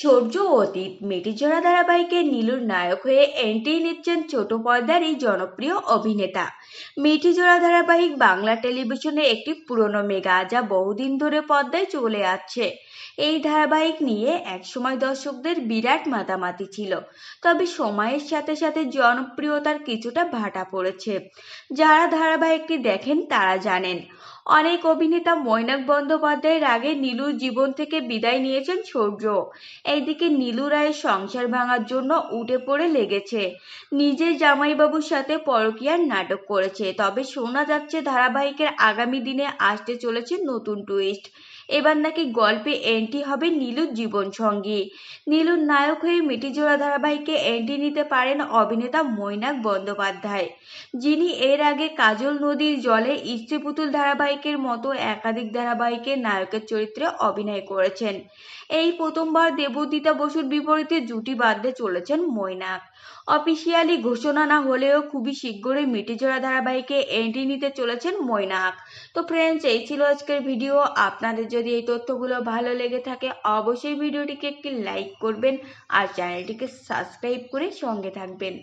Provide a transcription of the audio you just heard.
সূর্য অতীত মেটিজোড়া ধারাবাহিকে নীলুর নায়ক হয়ে এন্ট্রি নিচ্ছেন ছোট পর্দার এই জনপ্রিয় অভিনেতা। মিঠিজোড়া ধারাবাহিক বাংলা টেলিভিশনে একটি পুরনো মেগা যা বহুদিন ধরে পর্দায় চলে আসছে। এই ধারাবাহিক নিয়ে একসময় দর্শকদের বিরাট মাতামাতি ছিল, তবে সময়ের সাথে সাথে জনপ্রিয়তার কিছুটা ভাটা পড়েছে। যারা ধারাবাহিকটি দেখেন তারা জানেন, অনেক অভিনেতা মৈনাক বন্দ্যোপাধ্যায়ের আগে নীলুর জীবন থেকে বিদায় নিয়েছেন সূর্য। এইদিকে নীলু রায়ের সংসার ভাঙার জন্য উঠে পড়ে লেগেছে। নিজের জামাইবাবুর সাথে পরকীয়ার নাটক করেছে। তবে শোনা যাচ্ছে ধারাবাহিকের আগামী দিনে আসতে চলেছে নতুন টুইস্ট এবার নাকি গল্পে এন্ট্রি হবে নীলুর জীবন সঙ্গী নীলুর নায়ক হয়ে মিটিজোড়া ধারাবাহিকে এন্ট্রি নিতে পারেন অভিনেতা মৈনাক বন্দ্যোপাধ্যায়, যিনি এর আগে কাজল নদীর জলে স্ত্রীপুতুল ধারাবাহিকের মতো একাধিক ধারাবাহিকের নায়কের চরিত্রে অভিনয় করেছেন। এই প্রথমবার দেবদিতা বসুর বিপরীতে জুটি বাঁধতে চলেছেন মৈনাক। অফিসিয়ালি ঘোষণা না হলেও খুবই শীঘ্রই মিটিজোড়া ধারাবাহিকে এন্ট্রি নিতে চলেছেন মৈনাক। তো ফ্রেন্ডস এই ছিল আজকের ভিডিও আপনাদের যদি এই তথ্যগুলো ভালো লেগে থাকে, অবশ্যই ভিডিওটিকে একটি লাইক করবেন আর চ্যানেলটিকে সাবস্ক্রাইব করে সঙ্গে থাকবেন।